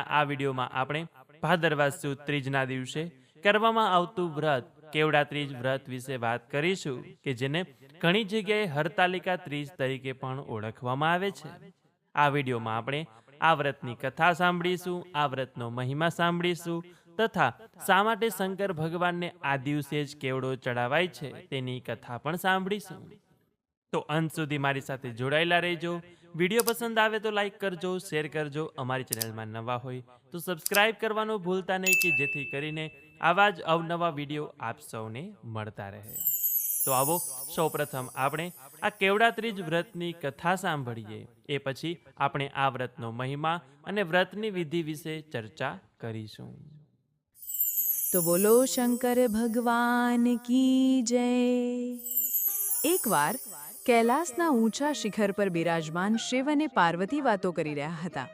આ વિડીયોમાં આપણે ભાદરવા સુદ ત્રીજના દિવસે કરવામાં આવતું વ્રત કેવડા ત્રીજ વ્રત વિશે વાત કરીશું, કે જેને ઘણી જગ્યાએ હરતાલિકા ત્રીજ તરીકે પણ ઓળખવામાં આવે છે. આ વિડીયોમાં આપણે આ વ્રતની કથા સાંભળીશું, આ વ્રતનો મહિમા સાંભળીશું, તથા શા માટે શંકર ભગવાનને આ દિવસે જ કેવડો ચડાવાય છે તેની કથા પણ સાંભળીશું. તો અંત સુધી મારી સાથે જોડાયેલા રહેજો. વીડિયો પસંદ આવે તો લાઈક કરજો શેર કરજો, અમારી ચેનલમાં નવા હોય તો સબસ્ક્રાઇબ કરવાનું ભૂલતા નહીં કે જેથી કરીને આવા જ અવનવા વીડિયો આપ સૌને મળતા રહે. તો આવો, સૌપ્રથમ આપણે આ કેવડાત્રીજ વ્રતની કથા સાંભળીએ. એ પછી આપણે આ વ્રતનો મહિમા અને વ્રતની વિધિ વિશે ચર્ચા કરીશું. તો બોલો, શંકર ભગવાન કી જય? એકવાર કૈલાસના ઊંચા શિખર પર બિરાજમાન શિવ અને પાર્વતી વાતો કરી રહ્યા હતા.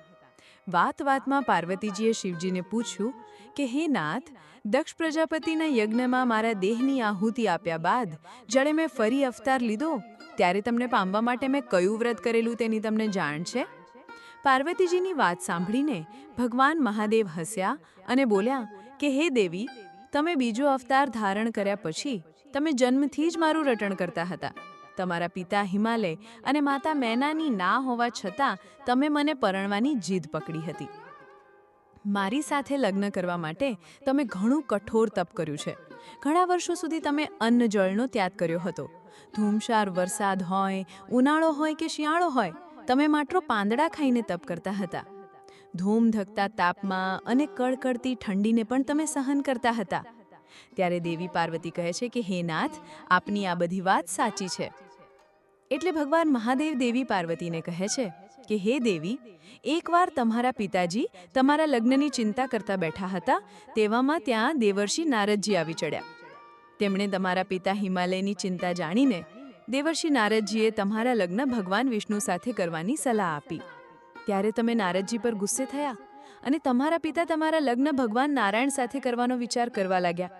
વાત વાતમાં પાર્વતીજીએ શિવજીને પૂછ્યું કે, હે નાથ, દક્ષ પ્રજાપતિના યજ્ઞમાં મારા દેહની આહુતિ આપ્યા બાદ જ્યારે મેં ફરી અવતાર લીધો, ત્યારે તમને પામવા માટે મેં કયું વ્રત કરેલું તેની તમને જાણ છે? પાર્વતીજીની વાત સાંભળીને ભગવાન મહાદેવ હસ્યા અને બોલ્યા કે, હે દેવી, તમે બીજો અવતાર ધારણ કર્યા પછી તમે જન્મથી જ મારું રટણ કરતા હતા. તમારા પિતા હિમાલય અને માતા મેનાની ના હોવા છતાં તમે મને પરણવાની જીદ પકડી હતી. મારી સાથે લગ્ન કરવા માટે તમે ઘણું કઠોર તપ કર્યું છે. ઘણા વર્ષો સુધી તમે અન્ન જળનો ત્યાગ કર્યો હતો. ધૂમસાર વરસાદ હોય, ઉનાળો હોય કે શિયાળો હોય, તમે માત્ર પાંદડા ખાઈને તપ કરતા હતા. ધૂમ ધકતા તાપમાં અને કડકડતી ઠંડીને પણ તમે સહન કરતા હતા. ત્યારે દેવી પાર્વતી કહે છે કે, હે નાથ, આપની આ બધી વાત સાચી છે. એટલે ભગવાન મહાદેવ દેવી પાર્વતીને કહે છે કે, હે દેવી, એકવાર તમારા પિતાજી તમારા લગ્નની ચિંતા કરતા બેઠા હતા તેવામાં ત્યાં દેવર્ષિ નારદજી આવી ચડ્યા. તેમણે તમારા પિતા હિમાલયની ચિંતા જાણીને દેવર્ષિ નારદજીએ તમારા લગ્ન ભગવાન વિષ્ણુ સાથે કરવાની સલાહ આપી. ત્યારે તમે નારદજી પર ગુસ્સે થયા અને તમારા પિતા તમારા લગ્ન ભગવાન નારાયણ સાથે કરવાનો વિચાર કરવા લાગ્યા.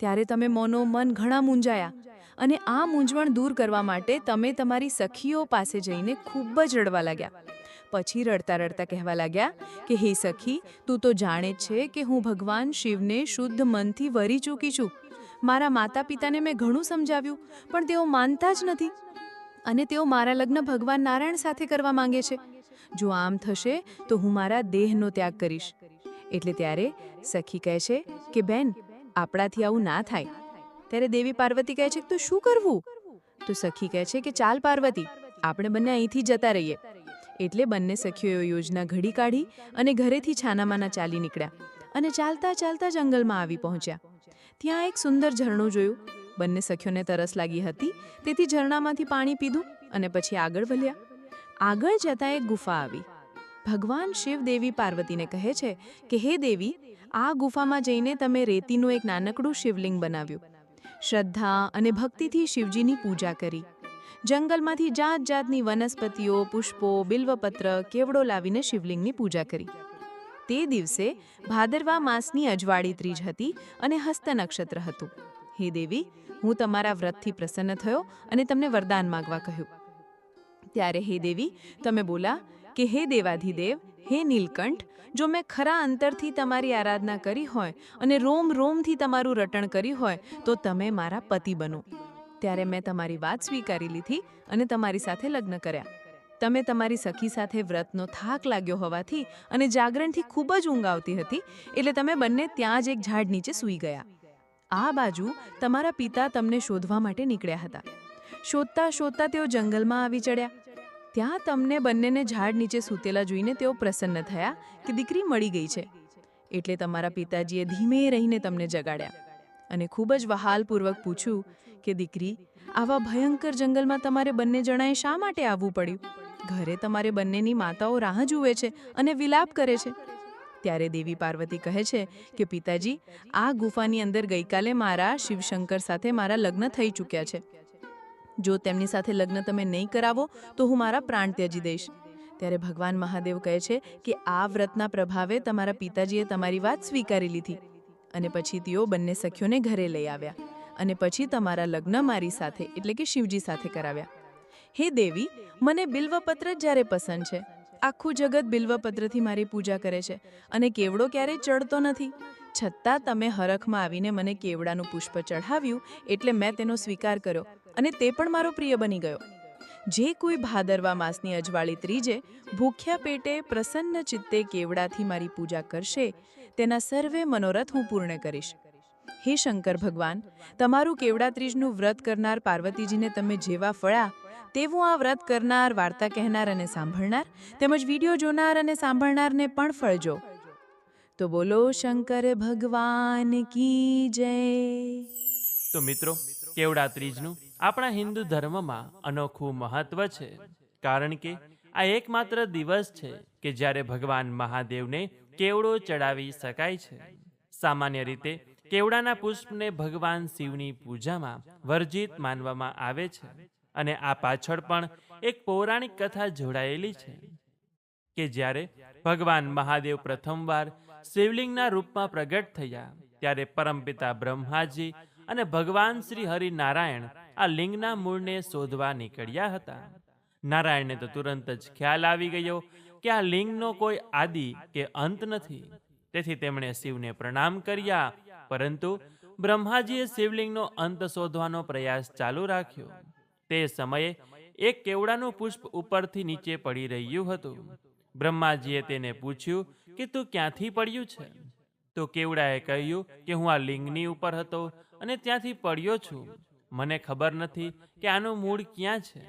ત્યારે તમે મોનો મન ઘણા મૂંઝાયા અને આ મૂંઝવણ દૂર કરવા માટે તમે તમારી સખીઓ પાસે જઈને ખૂબ જ રડવા લાગ્યા. પછી રડતા રડતા કહેવા લાગ્યા કે, હે સખી, તું તો જાણે જ છે કે હું ભગવાન શિવને શુદ્ધ મનથી વરી ચૂકી છું. મારા માતા પિતાને મેં ઘણું સમજાવ્યું, પણ તેઓ માનતા જ નથી. અને તેઓ મારા લગ્ન ભગવાન નારાયણ સાથે કરવા માંગે છે. જો આમ થશે, તો હું મારા દેહનો ત્યાગ કરીશ. એટલે ત્યારે સખી કહે છે કે, બેન, આપણાથી આવું ના થાય. ત્યારે દેવી પાર્વતી કહે છે તો શું કરવું? તો સખી કહે છે કે ચાલ પાર્વતી, આપણે બંને અહીંથી જતા રહીએ. એટલે બંને સખીઓએ યોજના ઘડી કાઢી અને ઘરેથી છાનામાના ચાલી નીકળ્યા અને ચાલતા ચાલતા જંગલમાં આવી પહોંચ્યા. ત્યાં એક સુંદર ઝરણું જોયું. બંને સખીઓને તરસ લાગી હતી. તેથી ઝરણામાંથી પાણી પીધું અને પછી આગળ વળ્યા. આગળ જતાં એક ગુફા આવી. ભગવાન શિવ દેવી પાર્વતીને કહે છે કે, હે દેવી, આ ગુફામાં જઈને તમે રેતીનું એક નાનકડું શિવલિંગ બનાવ્યું. શ્રદ્ધા અને ભક્તિથી શિવજીની પૂજા કરી. જંગલમાંથી જાત જાતની વનસ્પતિઓ, પુષ્પો, બિલ્વપત્ર, કેવડો લાવીને શિવલિંગની પૂજા કરી. તે દિવસે ભાદરવા માસની અજવાળી ત્રીજ હતી અને હસ્ત નક્ષત્ર હતું. હે દેવી, હું તમારા વ્રતથી પ્રસન્ન થયો અને તમને વરદાન માગવા કહ્યું. ત્યારે હે દેવી, તમે બોલા કે હે દેવાધિદેવ હે નીલકંઠ, જો મેં ખરા અંતરથી તમારી આરાધના કરી હોય અને રોમ રોમથી તમારું રટણ કર્યું હોય, તો તમે મારા પતિ બનો. ત્યારે મેં તમારી વાત સ્વીકારી લીધી અને તમારી સાથે લગ્ન કર્યા. તમે તમારી સખી સાથે વ્રતનો થાક લાગ્યો હોવાથી અને જાગરણથી ખૂબ જ ઊંઘ આવતી હતી, એટલે તમે બંને ત્યાં જ એક ઝાડ નીચે સૂઈ ગયા. આ બાજુ તમારા પિતા તમને શોધવા માટે નીકળ્યા હતા. શોધતા શોધતા તેઓ જંગલમાં આવી ચડ્યા. ત્યાં તમને બંનેને ઝાડ નીચે સૂતેલા જોઈને તેઓ પ્રસન્ન થયા કે દીકરી મળી ગઈ છે. એટલે તમારા પિતાજીએ ધીમે રહીને તમને જગાડ્યા અને ખૂબ જ વહાલપૂર્વક પૂછ્યું કે, દીકરી, આવા ભયંકર જંગલમાં તમારે બંને જણાએ શા માટે આવવું પડ્યું? ઘરે તમારે બંનેની માતાઓ રાહ જુએ છે અને વિલાપ કરે છે. ત્યારે દેવી પાર્વતી કહે છે કે, પિતાજી, આ ગુફાની અંદર ગઈકાલે મારા શિવશંકર સાથે મારા લગ્ન થઈ ચૂક્યા છે. જો તેમની સાથે લગ્ન તમે નહીં કરાવો, તો હું મારા પ્રાણ ત્યજી દઈશ. ત્યારે ભગવાન મહાદેવ કહે છે કે આ વ્રતના પ્રભાવે તમારા પિતાજીએ તમારી વાત સ્વીકારી લીધી અને પછી તેઓ બંને સખીઓને ઘરે લઈ આવ્યા અને પછી તમારા લગ્ન મારી સાથે, એટલે કે શિવજી સાથે કરાવ્યા. હે દેવી, મને બિલ્વપત્ર જ્યારે પસંદ છે. આખું જગત બિલ્વપત્રથી મારી પૂજા કરે છે અને કેવડો ક્યારેય ચડતો નથી. છતાં તમે હરખમાં આવીને મને કેવડાનું પુષ્પ ચઢાવ્યું એટલે મેં તેનો સ્વીકાર કર્યો. અને તે પણ મારો પ્રિય બની ગયો. જે કોઈ ભાદરવા માસની અજવાળી ત્રીજે ભૂખ્યા પેટે પ્રસન્ન ચિત્તે કેવડાથી મારી પૂજા કરશે, તેના સર્વે મનોરથ હું પૂર્ણ કરીશ. હે શંકર ભગવાન, તમારું કેવડા ત્રીજનું વ્રત કરનાર પાર્વતીજીને તમે જેવા ફળ્યા તેવું આ વ્રત કરનાર, વાર્તા કહેનાર અને સાંભળનાર, તેમજ વીડિયો જોનાર અને સાંભળનારને પણ ફળજો તો બોલો, શંકર ભગવાન કી જય? તો મિત્રો, કેવડા ત્રીજનું? આપણા હિન્દુ ધર્મમાં અનોખું મહત્વ છે. કારણ કે આ એકમાત્ર દિવસ છે કે જ્યારે ભગવાન મહાદેવને કેવડો ચડાવી શકાય છે. સામાન્ય રીતે કેવડાના પુષ્પને ભગવાન શિવની પૂજામાં વર્જિત માનવામાં આવે છે અને આ પાછળ પણ એક પૌરાણિક કથા જોડાયેલી છે કે જ્યારે ભગવાન મહાદેવ પ્રથમવાર શિવલિંગના રૂપમાં પ્રગટ થયા, ત્યારે પરમપિતા બ્રહ્માજી અને ભગવાન શ્રી હરિનારાયણ આ લિંગના મૂળને શોધવા નીકળ્યા હતા. નારાયણને તો તુરંત જ ખ્યાલ આવી ગયો કે આ લિંગનો કોઈ આદિ કે અંત નથી. તેથી તેમણે શિવને પ્રણામ કર્યા, પરંતુ બ્રહ્માજીએ શિવલિંગનો અંત શોધવાનો પ્રયાસ ચાલુ રાખ્યો. તે સમયે એક કેવડાનું પુષ્પ ઉપરથી નીચે પડી રહ્યું હતું. બ્રહ્માજીએ તેને પૂછ્યું કે તું ક્યાંથી પડ્યું છે? તો કેવડાએ કહ્યું કે હું આ લિંગની ઉપર હતો અને ત્યાંથી પડ્યો છું. મને ખબર નથી કે આનું મૂળ ક્યાં છે.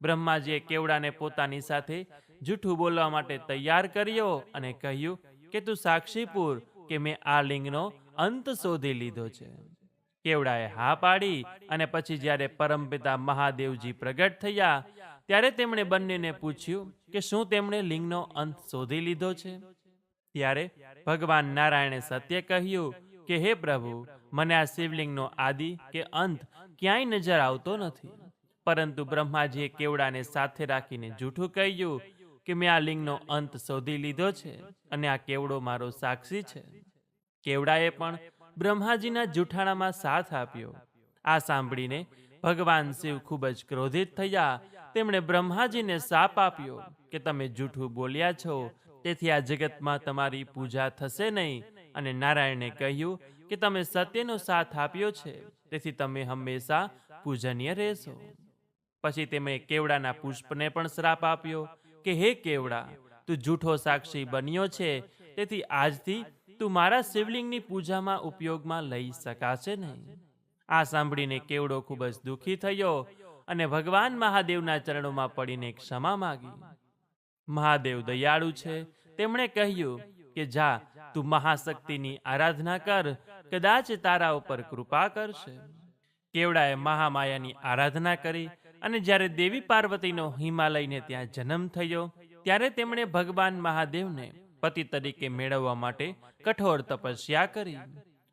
બ્રહ્માજીએ કેવડાને પોતાની સાથે જૂઠું બોલવા માટે તૈયાર કર્યો અને કહ્યું કે તું સાક્ષીપુર કે મેં આ લિંગનો અંત શોધી લીધો છે. કેવડાએ હા પાડી અને પછી જ્યારે પરમપિતા મહાદેવજી પ્રગટ થયા, ત્યારે તેમણે બંનેને પૂછ્યું કે શું તેમણે લિંગનો અંત શોધી લીધો છે? ત્યારે ભગવાન નારાયણે સત્ય કહ્યું કે, હે પ્રભુ, મને આ શિવલિંગનો આદિ કે અંત ક્યાંય નજર આવતો નથી. પરંતુ બ્રહ્માજીએ કેવડાને સાથે રાખીને જૂઠું કહ્યું કે, મેં આ લિંગનો અંત શોધી લીધો છે અને આ કેવડો મારો સાક્ષી છે. કેવડાએ પણ બ્રહ્માજીના જૂઠાણામાં સાથ આપ્યો. આ સાંભળીને ભગવાન શિવ ખૂબ જ ક્રોધિત થયા. તેમણે બ્રહ્માજીને શાપ આપ્યો કે, તમે જૂઠું બોલ્યા છો, તેથી આ જગતમાં તમારી પૂજા થશે નહીં અને નારાયણે કહ્યું કે તમે સત્યનો સાથ આપ્યો છે, તેથી તમે હંમેશા પૂજનીય રહેશો. પછી તેમણે કેવડાના પુષ્પને પણ શ્રાપ આપ્યો કે, હે કેવડા, તું જૂઠો સાક્ષી બન્યો છે, તેથી આજથી તું મારા શિવલિંગની પૂજામાં ઉપયોગમાં લઈ શકાશે નહીં. આ સાંભળીને કેવડો ખૂબ જ દુઃખી થયો અને ભગવાન મહાદેવના ચરણોમાં પડીને ક્ષમા માગી. મહાદેવ દયાળુ છે, તેમણે કહ્યું કે, જા તું મહાશક્તિની આરાધના કર, કદાચ તારા ઉપર કૃપા કરશે. કેવડાએ મહામાયાની આરાધના કરી અને જ્યારે દેવી પાર્વતીનો હિમાલયને ત્યાં જન્મ થયો, ત્યારે તેમણે ભગવાન મહાદેવને પતિ તરીકે મેળવવા માટે કઠોર તપસ્યા કરી.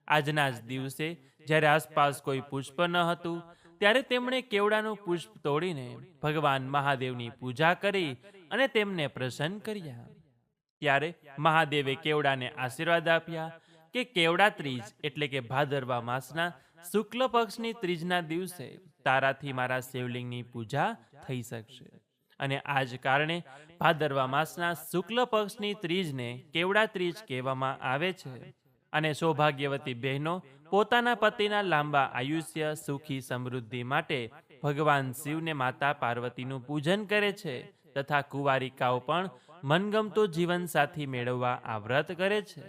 આજના જ દિવસે જ્યારે આસપાસ કોઈ પુષ્પ ન હતું, ત્યારે તેમણે કેવડાનું પુષ્પ તોડીને ભગવાન મહાદેવની પૂજા કરી અને તેમને પ્રસન્ન કર્યા. ત્યારે મહાદેવે કેવડાને આશીર્વાદ આપ્યા કે કેવડા ત્રીજ એટલે કે ભાદરવા માસના શુક્લ પક્ષની ત્રીજના દિવસે તારાથી મારા શિવલિંગની પૂજા થઈ શકશે. અને આ જ કારણે ભાદરવા માસના શુક્લ પક્ષની ત્રીજને કેવડા ત્રીજ કહેવામાં આવે છે. અને સૌભાગ્યવતી બહેનો, પોતાના પતિના લાંબા આયુષ્ય, સુખી સમૃદ્ધિ માટે ભગવાન શિવને માતા પાર્વતીનું પૂજન કરે છે તથા કુંવારિકાઓ પણ મનગમતો જીવનસાથી મેળવવા આ વ્રત કરે છે.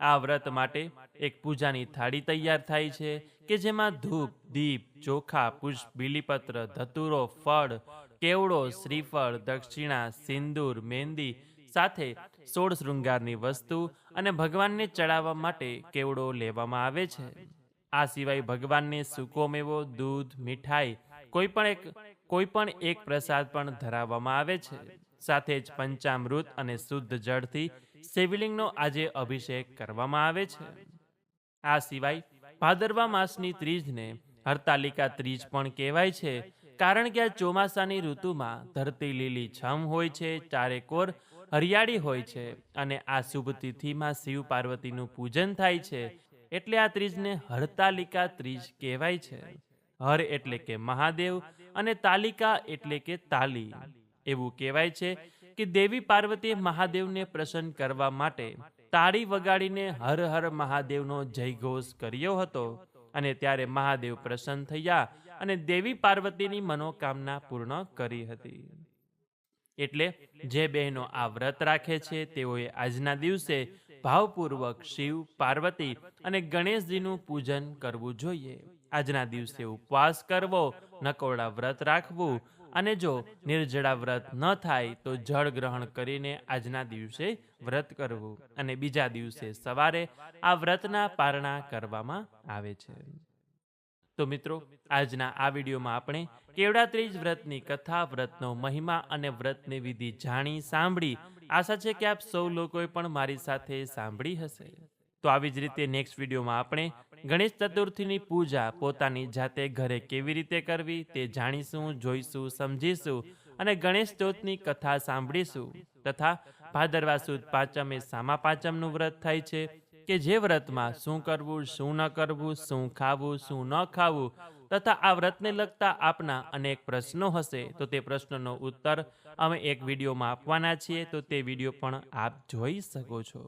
આ વ્રત માટે એક પૂજાની થાળી તૈયાર થાય છે કે જેમાં ધૂપ, દીપ, ચોખા, પુષ્પ, બીલીપત્ર, ધતુરો, ફળ, કેવડો, શ્રીફળ, દક્ષિણા, સિંદૂર, મહેંદી સાથે સોળ શૃંગારની વસ્તુ અને ભગવાનને ચડાવવા માટે કેવડો લેવામાં આવે છે. આ સિવાય ભગવાનને સૂકો મેવો, દૂધ, મીઠાઈ, કોઈ પણ એક, કોઈ પણ એક પ્રસાદ પણ ધરાવવામાં આવે છે. સાથે જ પંચામૃત અને શુદ્ધ જળથી શિવલિંગનો આજે અભિષેક કરવામાં આવે છે. આ સિવાય ભાદરવા માસની ત્રીજને હરતાલિકા ત્રીજ પણ કહેવાય છે, કારણ કે આ ચોમાસાની ઋતુમાં ધરતી લીલી છમ હોય છે ચારેકોર હરિયાળી હોય છે અને આ શુભ તિથિમાં શિવ પાર્વતીનું પૂજન થાય છે, એટલે આ ત્રીજને હરતાલિકા ત્રીજ કહેવાય છે. હર એટલે કે મહાદેવ અને તાલિકા એટલે કે તાલી. એવું કહેવાય છે કે દેવી પાર્વતીએ મહાદેવને પ્રસન્ન કરવા માટે તાળી વગાડીને હર હર મહાદેવનો જયઘોષ કર્યો હતો અને ત્યારે મહાદેવ પ્રસન્ન થયા અને દેવી પાર્વતીની મનોકામના પૂર્ણ કરી હતી. એટલે જે બહેનો આ વ્રત રાખે છે તેઓએ આજના દિવસે ભાવપૂર્વક શિવ, પાર્વતી અને ગણેશજીનું પૂજન કરવું જોઈએ. આજના દિવસે ઉપવાસ કરવો નકોરડા વ્રત રાખવું અને જો નિર્જળા વ્રત ન થાય તો જળ ગ્રહણ કરીને આજના દિવસે વ્રત કરવું અને બીજા દિવસે સવારે આ વ્રતના પારણા કરવામાં આવે છે. તો મિત્રો, આજના આ વિડીયોમાં આપણે કેવડા ત્રીજ વ્રતની કથા, વ્રતનો મહિમા અને વ્રતની વિધિ જાણી સાંભળી. આશા છે કે આપ સૌ લોકોએ પણ મારી સાથે સાંભળી હશે. તો આવી જ રીતે નેક્સ્ટ વિડીયોમાં આપણે ગણેશ ચતુર્થીની પૂજા પોતાની જાતે ઘરે કેવી રીતે કરવી તે જાણીશું, જોઈશું, સમજીશું અને ગણેશ ચોથની કથા સાંભળીશું તથા ભાદરવા સુદ પાંચમે સામા પાંચમનું વ્રત થાય છે કે જે વ્રતમાં શું કરવું, શું ન કરવું, શું ખાવું, શું ન ખાવું તથા આ વ્રતને લગતા આપના અનેક પ્રશ્નો હશે તો તે પ્રશ્નનો ઉત્તર અમે એક વિડીયોમાં આપવાના છીએ તો તે વીડિયો પણ આપ જોઈ શકો છો.